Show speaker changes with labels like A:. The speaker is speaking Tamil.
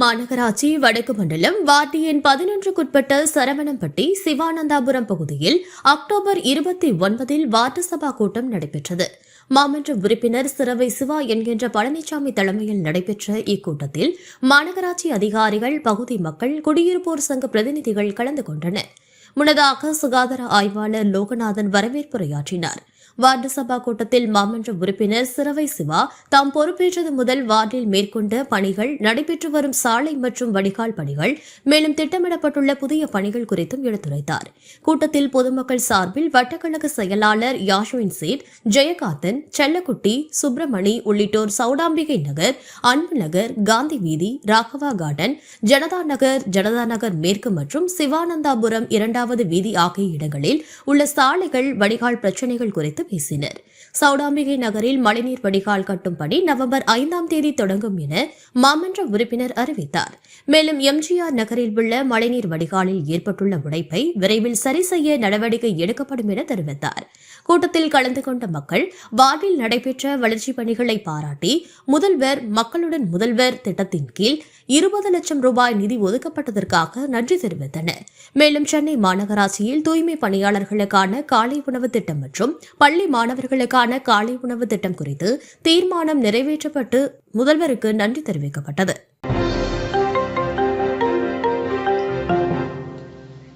A: மாநகராட்சி வடக்கு மண்டலம் வார்டு எண் பதினொன்றுக்குட்பட்ட சரவணம்பட்டி சிவானந்தாபுரம் பகுதியில் அக்டோபர் இருபத்தி ஒன்பதில் வார்டு சபா கூட்டம் நடைபெற்றது. மாமன்ற உறுப்பினர் சிறவை சிவா என்கின்ற பழனிசாமி தலைமையில் நடைபெற்ற இக்கூட்டத்தில் மாநகராட்சி அதிகாரிகள் பகுதி மக்கள் குடியிருப்போர் சங்க பிரதிநிதிகள் கலந்து கொண்டனர். முன்னதாக சுகாதார ஆய்வாளர் லோகநாதன் வரவேற்புரையாற்றினார். வார்டு சபா கூட்டத்தில் மாமன்ற உறுப்பினர் சிறவை சிவா தாம் பொறுப்பேற்றது முதல் வார்டில் மேற்கொண்ட பணிகள் நடைபெற்று வரும் சாலை மற்றும் வடிகால் பணிகள் மேலும் திட்டமிடப்பட்டுள்ள புதிய பணிகள் குறித்தும் எடுத்துரைத்தார். கூட்டத்தில் பொதுமக்கள் சார்பில் வட்டக்கழக செயலாளர் யாஷ்வின் சேட் ஜெயகாந்தன் செல்லக்குட்டி சுப்பிரமணி உள்ளிட்டோர் சௌடாம்பிகை நகர் அன்பு நகர் காந்தி வீதி ராகவா கார்டன் ஜனதா நகர் ஜனதா நகர் மேற்கு மற்றும் சிவானந்தாபுரம் இரண்டாவது வீதி ஆகிய இடங்களில் உள்ள சாலைகள் வடிகால் பிரச்சினைகள் குறித்து பேசினர் சௌடாம்பிகை நகரில் மழைநீர் வடிகால் கட்டும் பணி நவம்பர் ஐந்தாம் தேதி தொடங்கும் என மாமன்ற உறுப்பினர் அறிவித்தார். மேலும் எம்ஜிஆர் நகரில் உள்ள மழைநீர் வடிகாலில் ஏற்பட்டுள்ள உடைப்பை விரைவில் சரி செய்ய நடவடிக்கை எடுக்கப்படும் என தெரிவித்தார். கூட்டத்தில் கலந்து கொண்ட மக்கள் வார்டில் நடைபெற்ற வளர்ச்சிப் பணிகளை பாராட்டி முதல்வர் மக்களுடன் முதல்வர் திட்டத்தின் கீழ் இருபது லட்சம் ரூபாய் நிதி ஒதுக்கப்பட்டதற்காக நன்றி தெரிவித்தனர். மேலும் சென்னை மாநகராட்சியில் தூய்மை பணியாளர்களுக்கான காலை உணவு திட்டம் மற்றும் பள்ளி மாணவர்களுக்கு மாணவர்களுக்கான காலை உணவு திட்டம் குறித்து தீர்மானம் நிறைவேற்றப்பட்டு முதல்வருக்கு நன்றி தெரிவிக்கப்பட்டது.